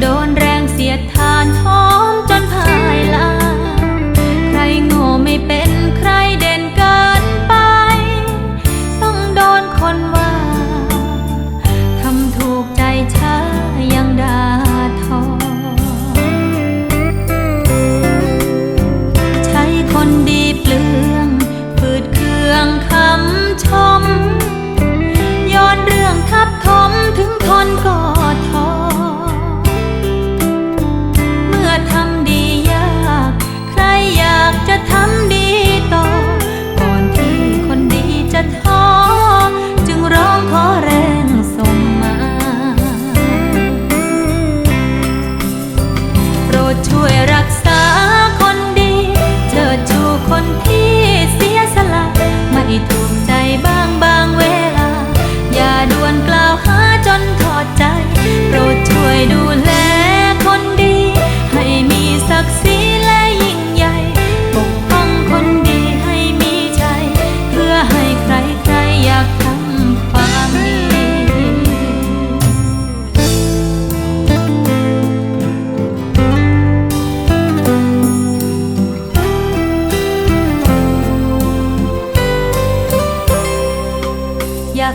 โดนแรงเสียดทานท้อ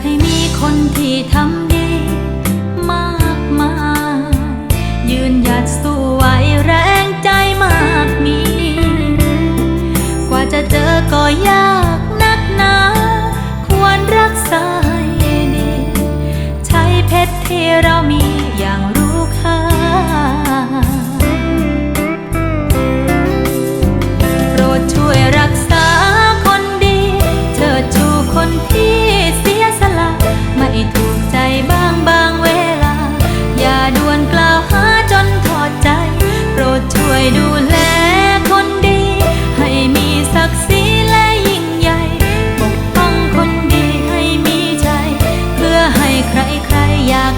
ให้มีคนที่ทำดีมากมายยืนหยัดสู้ไหวแรงใจมากมี กว่าจะเจอก็ยากนักหนา ควรรักษาให้ดี ใช้เพชรที่เรามีอย่างรู้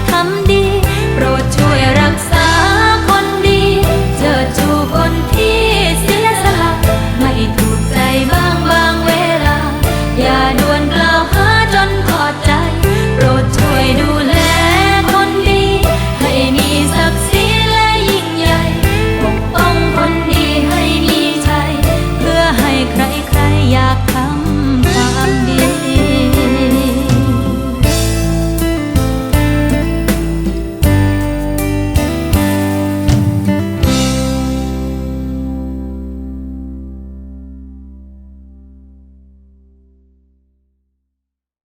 看